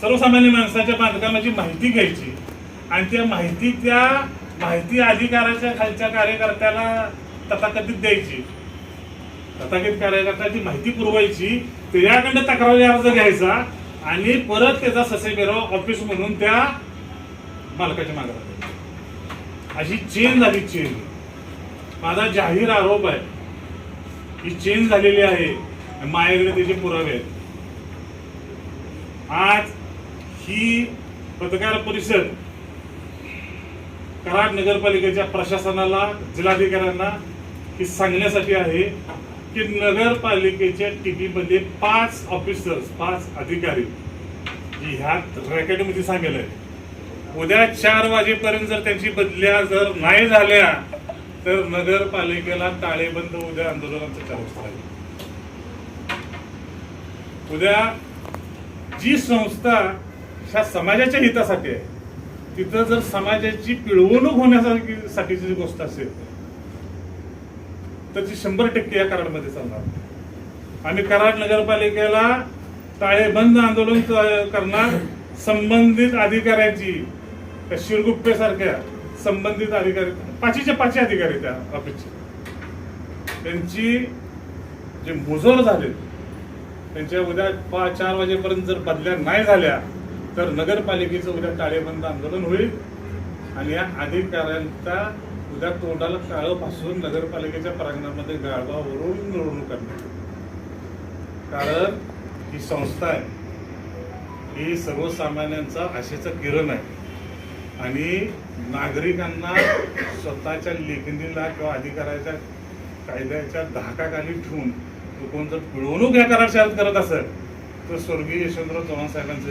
सर्वसामान्य माणसाच्या बांधकामाची माहिती घ्यायची. आणि त्या माहिती त्या माहिती अधिकाराच्या खालच्या कार्यकर्त्याला तथाकथित द्यायची. तथाकथित कार्यकर्त्याची माहिती पुरवायची. त्याच्याकडनं तक्रारी अर्ज घ्यायचा आणि परत त्याचा ससेबेराव ऑफिस म्हणून त्या मालकाच्या मागे अशी चेन झाली चेन माझा जाहीर आरोप आहे. ही चेंज झालेली आहे. आणि माझ्याकडे त्याचे पुरावे आहेत. आज ही पत्रकार परिषद कराड नगरपालिकेच्या प्रशासनाला जिल्हाधिकाऱ्यांना ही सांगण्यासाठी आहे की नगरपालिकेच्या टीपीमध्ये पाच ऑफिसर्स पाच अधिकारी ह्या रॅकेटमध्ये सांगेल आहे उद्या चार वाजेपर्यंत जर त्यांची बदल्या जर नाही झाल्या तर नगरपालिकेला ताळेबंद उद्या आंदोलनाचं चालू राहील उद्या जी संस्था ह्या समाजाच्या हितासाठी आहे तिथं जर समाजाची पिळवणूक होण्यासाठी साठीची जी गोष्ट असेल तर ती शंभर टक्के या कराडमध्ये चालणार. आम्ही कराड नगरपालिकेला टाळेबंद आंदोलन करणार संबंधित अधिकाऱ्यांची शिरगुप्पे सारख्या संबंधित अधिकारी पाचीच्या पाचही अधिकारी त्या ऑफिसचे त्यांची जे मुजोर झाले त्यांच्या उद्या पाच चार वाजेपर्यंत जर बदल्या नाही झाल्या तर नगरपालिकेचं उद्या टाळेबंद आंदोलन होईल आणि या अधिकाऱ्यांचा उद्या तोंडाला काळं पासून नगरपालिकेच्या प्रांगणामध्ये गाळवावरून निवडणूक करण्यात कारण ही संस्था आहे. ही सर्वसामान्यांचा आशेचं किरण आहे. आणि नागरिकांना स्वतःच्या लेखणीला किंवा अधिकाराच्या कायद्याच्या धाकाखाली ठेवून तो कोण जर पिळवणूक या करार करत असेल तर स्वर्गीय यशवंतराव चव्हाण साहेबांचं